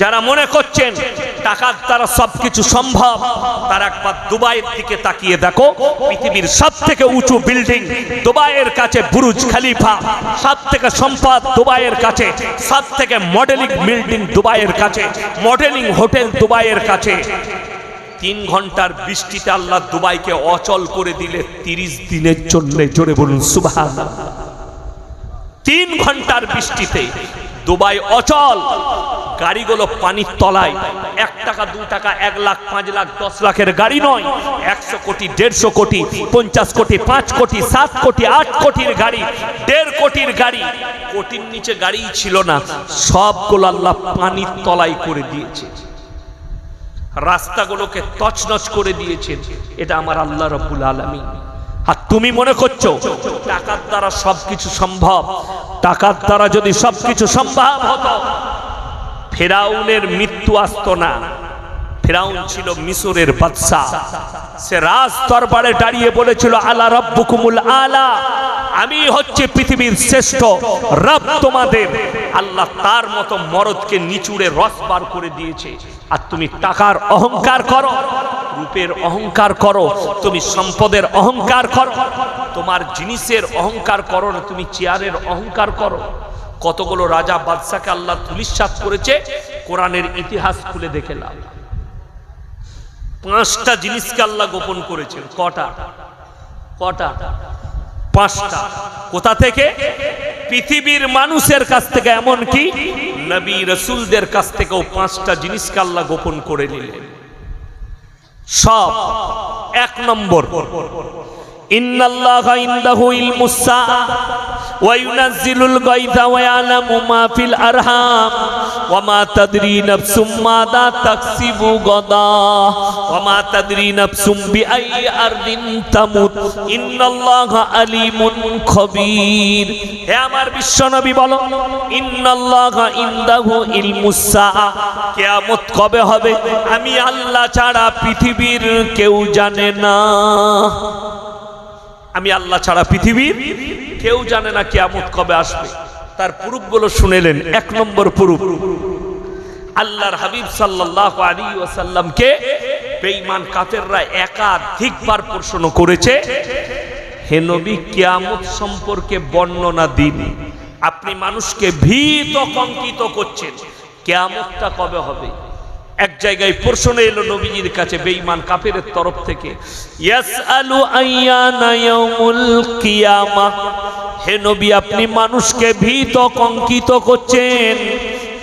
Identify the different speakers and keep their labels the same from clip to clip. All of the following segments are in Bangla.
Speaker 1: যারা মনে করছেন টাকার দ্বারা সবকিছু সম্ভব, তার একবার দুবাইয়ের দিকে তাকিয়ে দেখো। পৃথিবীর সব থেকে উঁচু বিল্ডিং দুবাইয়ের কাছে বুরুজ খালিফা। সব থেকে সম্পদ দুবাইয়ের কাছে সব থেকে মডেলিং বিল্ডিং দুবাইয়ের কাছে, মডেলিং হোটেল দুবাইয়ের কাছে। তিন ঘণ্টার বৃষ্টিতে আল্লাহ দুবাইকে অচল করে দিলে তিরিশ দিনের জন্য জোরে বলুন সুবাহ তিন ঘণ্টার বৃষ্টিতে দুবাই অচল। গাড়িগুলো পানির তলায়। এক টাকা, দু টাকা, এক লাখ, পাঁচ লাখ, দশ লাখের গাড়ি নয়। একশো কোটি, দেড়শো কোটি, পঞ্চাশ কোটি, পাঁচ কোটি, সাত কোটি, আট কোটির গাড়ি, দেড় কোটির গাড়ি। কোটির নিচে গাড়িই ছিল না। সবগুলো আল্লাহ পানির তলায় করে দিয়েছে। রাস্তাগুলোকে তছনছ করে দিয়েছেন এটা আমার আল্লাহ রব্বুল আলমী আর তুমি মনে করছ, টাকার দ্বারা সবকিছু সম্ভব? টাকার দ্বারা যদি সবকিছু সম্ভব হতো ফেরাউনের মৃত্যু আসতো না। ফেরাউন ছিল মিশরের বাদশাহ সে রাজ দরবারে দাঁড়িয়ে বলেছিল, আলা রব্বুকুমুল আলা। আমি হচ্ছে পৃথিবীর শ্রেষ্ঠ রব তোমাদের। আল্লাহ তার মতো মরদকে নিচুড়ে রস বার করে দিয়েছে। আর তুমি টাকার অহংকার করো, রূপের অহংকার করো, তুমি সম্পদের অহংকার করো। তোমার জিনিসের অহংকার করো না, তুমি চেয়ারের অহংকার করো। কতগুলো রাজা বাদশাকে আল্লাহ তুলিশ্বাস করেছে, কোরআনের ইতিহাস খুলে দেখে দেখেলাম পাঁচটা জিনিসকে আল্লাহ গোপন করেছেন। কটা? কটা? পাঁচটা। কোথা থেকে? পৃথিবীর মানুষের কাছ থেকে এমন কি নবী রসুলদের কাছ থেকেও পাঁচটা জিনিসকে আল্লাহ গোপন করে নিলেন। সব এক নম্বর। ইন্নাল্লাহা ইনদাহু ইলমুস সাআ ওয়া ইউনাজ্জিলুল গায়থা ওয়া ইয়ালামু মা আরহাম ওয়া মা তাদরি নাফসুম মাদা তাকসিবু গাদা ওয়া মা তাদরি নাফসুম বিআইয়ি আরদিন তামুত ইন্নাল্লাহা খবীর হে আমার বিশ্বনবী বলো ইন্নাল্লাহা ইনদাহু ইলমুস সাআ কিয়ামত কবে হবে? আমি আল্লাহ ছাড়া পৃথিবীর কেউ জানে না। আমি আল্লাহ ছাড়া পৃথিবীর কেউ জানে না কেয়ামত কবে আসবে। তার পুরুপগুলো শুনেলেন, এক নম্বর পুরুপ। আল্লাহর হাবিব সাল্লাল্লাহু আলাইহি ওয়াসাল্লামকে বেঈমান কাফেররা একাধিকবার প্রশ্ন করেছে, হে নবী, কিয়ামত সম্পর্কে বর্ণনা দিন। আপনি মানুষকে ভীত কঙ্কিত করছেন। কিয়ামতটা কবে হবে? এক জায়গায় প্রশ্ন এলো নবীজির কাছে, বেঈমান কাফেরের তরফ থেকে, ইয়াসআলু আইয়ানা ইয়াউমুল কিয়ামা? হে নবী, আপনি মানুষকে ভীত কঙ্কিত করছেন,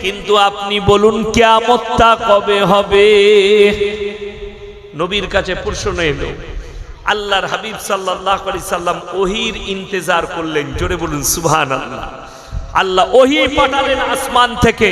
Speaker 1: কিন্তু আপনি বলুন কিয়ামতটা কবে হবে? নবীর কাছে প্রশ্ন এলো, আল্লাহর হাবিব সাল্লাল্লাহু আলাইহি সাল্লাম ওহির ইন্তেজার করলেন। জোরে বলুন, সুবহানাল্লাহ। আল্লাহ ওহি পাঠালেন আসমান থেকে।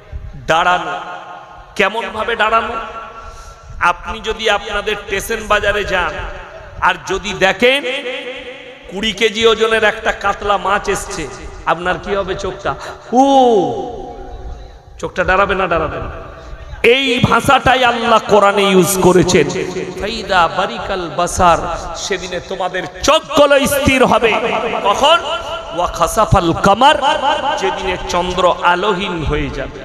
Speaker 1: দাঁড়ানো। কেমন ভাবে দাঁড়ানো? আপনি যদি আপনাদের স্টেশন বাজারে যান, আর যদি দেখেন কুড়ি কেজি ওজনের একটা কাতলা মাছ এসছে, আপনার কি হবে চোখটা? ও চোখটা দাঁড়াবে না দাঁড়াবে না? এই ভাষাটাই আল্লাহ কোরআনে ইউজ করেছেন। ফাইদা বারিকাল বাসার, সেদিনে তোমাদের চোখগুলো স্থির হবে। কখন? ওয়া খাসাফাল কামার, যেদিনে চন্দ্র আলোহীন হয়ে যাবে।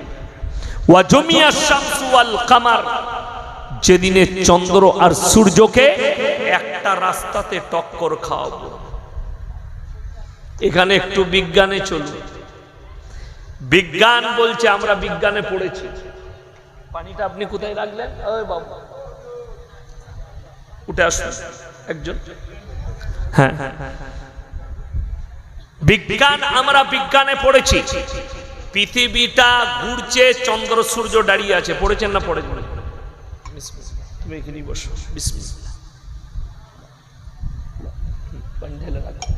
Speaker 1: ওয়া জমিয়া শামসু ওয়াল কামার। যেদিনে চন্দ্র আর সূর্যকে একটা রাস্তাতে টক্কর খাওয়াবো। এখানে একটু বিজ্ঞানে চলবে। বিজ্ঞান বলছে আমরা বিজ্ঞানে পড়েছি। পানিটা আপনি কোথায় রাখলেন? উঠে আসুন। একজন। হ্যাঁ। বিজ্ঞান আমরা বিজ্ঞানে পড়েছি। পৃথিবীটা ঘুরছে চন্দ্র সূর্য দাঁড়িয়ে আছে। পড়েছেন না পড়েছেন? তুমি এখানেই বসো। রাখো।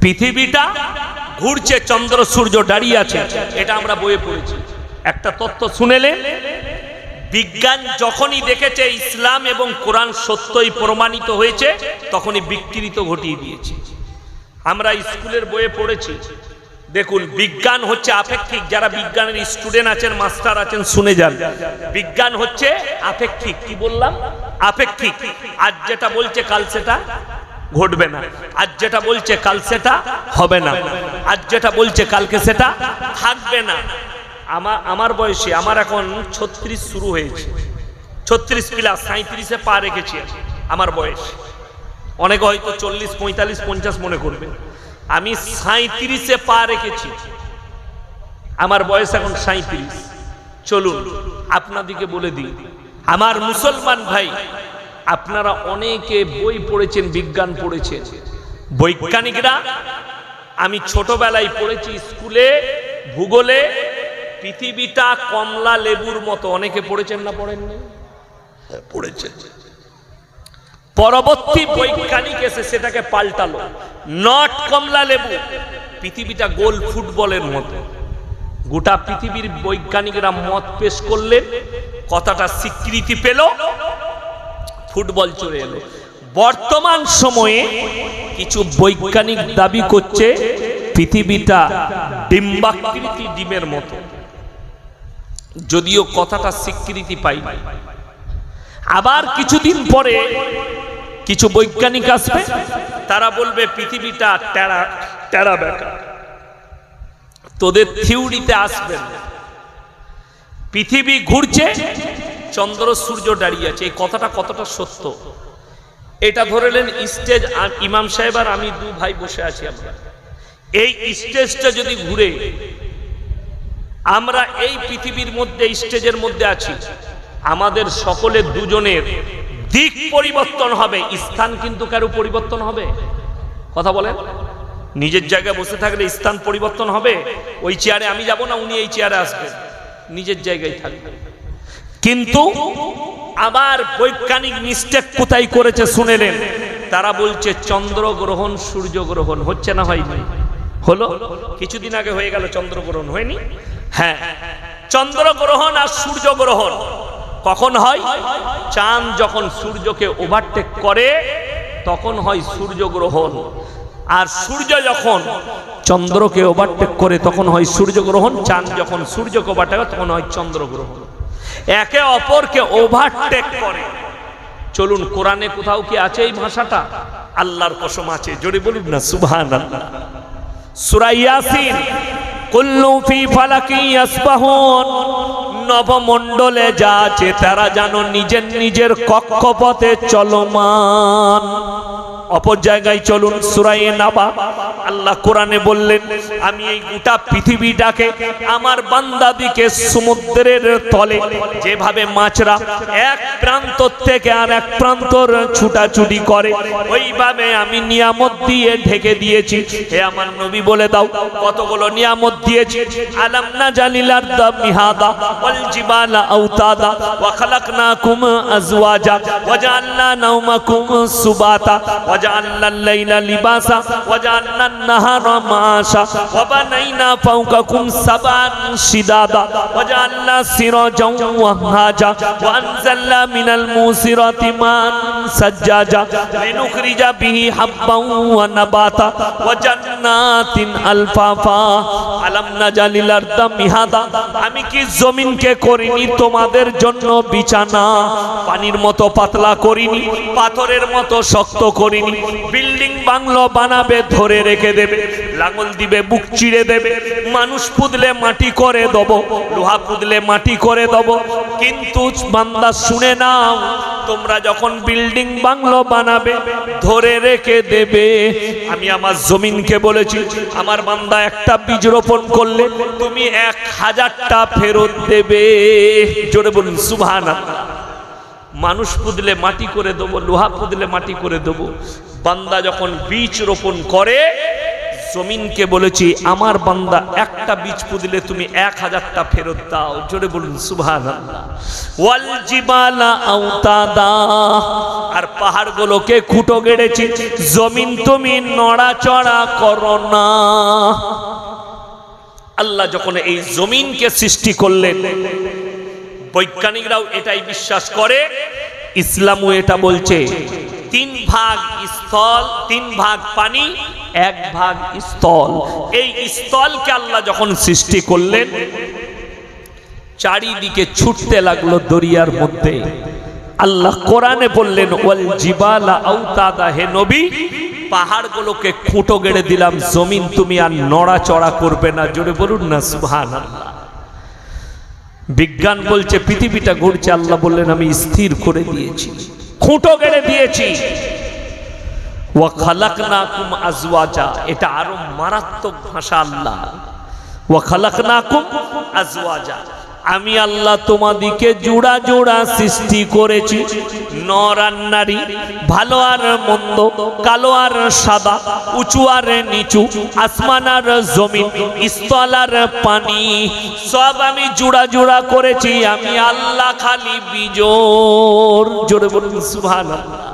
Speaker 1: পৃথিবীটা ঘুরছে চন্দ্র সূর্য দাঁড়িয়ে আছে। এটা আমরা বইয়ে পড়েছি। একটা তথ্য শুনেলে বিজ্ঞান যখনই দেখেছে ইসলাম এবং কোরআন সত্যই প্রমাণিত হয়েছে তখনই বিকৃত ঘটিয়ে দিয়েছে। আমরা স্কুলের বইয়ে পড়েছি দেখুন, বিজ্ঞান হচ্ছে আপেক্ষিক। যারা বিজ্ঞানের স্টুডেন্ট আছেন মাস্টার আছেন, শুনে যান। বিজ্ঞান হচ্ছে আপেক্ষিক। কি বললাম? আপেক্ষিক। আজ যেটা বলছে, কাল সেটা ঘটবে না। আজ যেটা বলছে, কাল সেটা হবে না। আজ যেটা বলছে, কালকে সেটা থাকবে না। আমার আমার বয়সে, আমার এখন ছত্রিশ শুরু হয়েছে। ছত্রিশ প্লাস সাঁত্রিশে পা রেখেছি। আমার বয়স। অনেকে হয়তো চল্লিশ, পঁয়তাল্লিশ, পঞ্চাশ মনে করবে। আমি সাঁত্রিশে পা রেখেছি। আমার বয়স এখন সাঁত্রিশ চলুন, আপনাদিকে বলে দিই। আমার মুসলমান ভাই, আপনারা অনেকে বই পড়েছেন, বিজ্ঞান পড়েছেন। বৈজ্ঞানিকরা, আমি ছোটবেলায় পড়েছি স্কুলে, ভূগোলে, পৃথিবীটা কমলা লেবুর মতো। অনেকে পড়েছেন না পড়েননি? পড়েছেন। পরবর্তী বৈজ্ঞানিক এসে সেটাকে পাল্টালো। নট কমলা লেবু। পৃথিবীটা গোল ফুটবলের মতো। গোটা পৃথিবীর বৈজ্ঞানিকরা মত পেশ করলেন কথাটা স্বীকৃতি পেল, ফুটবল চলে এলো। বর্তমান সময়ে কিছু বৈজ্ঞানিক দাবি করছে পৃথিবীটা ডিম্বাকৃতি ডিমের মতো। যদিও কথাটা স্বীকৃতি পাইনি। আবার কিছুদিন পরে কিছু বৈজ্ঞানিক আসবে, তারা বলবে, পৃথিবীটা টেরা টেরা বেকা তোদের থিউরিতে আসবেন পৃথিবী ঘুরছে, চন্দ্র, সূর্য দাঁড়িয়ে আছে। এই কথাটা কতটা সত্য? এটা ধরেলেন স্টেজ আ- ইমাম সাহেব আর আমি দু ভাই বসে আছি আমরা। এই স্টেজটা যদি ঘুরে, আমরা এই পৃথিবীর মধ্যে স্টেজের মধ্যে আছি আমাদের সকলের দুজনের দিক পরিবর্তন হবে, স্থান কিন্তু কারও পরিবর্তন হবে। কথা বলেন। নিজের জায়গায় বসে থাকলে স্থান পরিবর্তন হবে, ওই চেয়ারে আমি যাব না, উনি এই চেয়ারে আসবেন। নিজের জায়গায় থাকবে। কিন্তু আবার বৈজ্ঞানিক মিস্টেক কোথায় করেছে শুনেলেন? তারা বলছে চন্দ্র গ্রহণ সূর্য গ্রহণ হচ্ছে না হয়নি। হলো? কিছুদিন আগে হয়ে গেল চন্দ্র গ্রহণ হয়নি? হ্যাঁ। চন্দ্র গ্রহণ আর সূর্য গ্রহণ কখন হয়? চাঁদ যখন সূর্যকে ওভারটেক করে, তখন হয় সূর্য গ্রহণ। আর সূর্য যখন চন্দ্রকে ওভারটেক করে, তখন হয় সূর্যগ্রহণ চাঁদ যখন সূর্যকে ওভারটেক করে, তখন হয় চন্দ্রগ্রহণ একে অপরকে ওভারটেক করে। চলুন, কোরআনে কোথাও কি আছে এই ভাষাটা? আল্লাহর কসম আছে। জোরে বলুন না সুবহান আল্লাহ সূরা কুল্লু ফালাকি নবমণ্ডলে যা আছে তারা যেন নিজের নিজের কক্ষপথে চলমান। অপর জায়গায় চলুন সুরাই নাবা। আল্লাহ কোরআনে বললেন, আমি এই গোটা পৃথিবীটাকে আমার বান্দাদিকে সমুদ্রের তলে, যেভাবে মাছরা এক প্রান্ত থেকে আর এক প্রান্তর ছুটাছুটি করে, ওইভাবে আমি নিয়ামত দিয়ে ঢেকে দিয়েছি। হে আমার নবী বলে দাও, কতগুলো নিয়ামত দিয়েছি? আলাম না জালিলার দা মিহাদা ওয়াল জিবালা আওতাদা ওয়া খালাকনাকুম আজওয়াজা ওয়া জাআলনা নাওমাকুম সুবাতা ওয়া জাআলনা আল-লাইলা লিবাসা ওয়া জাআলনা আন-নাহারা মাআশা ওয়া বানাইনা ফাওকাকুম সাবান শিদাদা ওয়া জাআলনা সিরাজাও ওয়াহাজা ওয়া আনজালনা মিনাল মুসিরাতি মান সাজ্জাজা, লিনুখরিজা বিহি জান্নাতিন আলফাফা। আলাম নাজালিল আরদা মিহাদা। আমি কি জমিনকে করিনি তোমাদের জন্য বিছানা? পানির মতো পাতলা করিনি, পাথরের মতো শক্ত করিনি। বিল্ডিং বাংলো বানাবে, ধরে রেখে দেবে। লাঙল দিবে, বুক চিড়ে দেবে। মানুষ পুদলে মাটি করে দেব, লোহা পুদলে মাটি করে দেব। কিন্তু বান্দা শুনে নাও তোমরা যখন বিল্ডিং বাংলো বানাবে, ধরে রেখে দেবে। আমি আমার জমিনকে বলেছি, আমার বান্দা একটা বীজ রোপণ করলে তুমি এক হাজারটা ফেরত দেবে। জোরে বলুন সুভান মানুষ পুদলে মাটি করে দেবো, লোহা পুদলে মাটি করে দেবো। বান্দা যখন বীজ রোপণ করে জমিনকে বলেছি, আমার বান্দা একটা বীজ পুদিলে তুমি এক হাজারটা ফেরত দাও। জোরে বলুন সুভান ওয়াল জিবালা আউতাদা আর পাহাড়গুলোকে খুঁটো গেড়েছি, জমিন তুমি নড়াচড়া করো না। আল্লাহ যখন এই জমিনকে সৃষ্টি করলেন, বৈজ্ঞানিকরাও এটাই বিশ্বাস করে, ইসলামও এটা বলছে। তিন ভাগ স্থল, তিন ভাগ পানি, এক ভাগ স্থল। এই স্থলকে আল্লাহ যখন সৃষ্টি করলেন, চারিদিকে ছুটতে লাগল দরিয়ার মধ্যে। আল্লাহ কোরআনে বললেন, ওয়াল জিবালা আউতাদা, হে নবী, পাহাড়গুলোকে খুঁটো গেড়ে দিলাম, জমিন তুমি আর নড়াচড়া করবে না। জোরে বলুন না, সুবহানাল্লাহ। বিজ্ঞান বলছে, পৃথিবীটা ঘুরছে। আল্লাহ বললেন, আমি স্থির করে দিয়েছি। খুঁটো গেড়ে দিয়েছি। ওয়া খালাকনাকুম এটা আরও মারাত্মক ভাষা আল্লাহ। ওয়া খালাকনাকুম আজওয়াজা। আমি আল্লাহ তোমাদিকে জোড়া জোড়া সৃষ্টি করেছি। নর আর নারী, ভালো আর মন্দ, কালো আর সাদা, উঁচু আর নিচু, আসমান আর জমিন, স্থল আর পানি, সব আমি জোড়া জোড়া করেছি। আমি আল্লাহ খালি বিজোর জোরে বলুন, সুবহানাল্লাহ।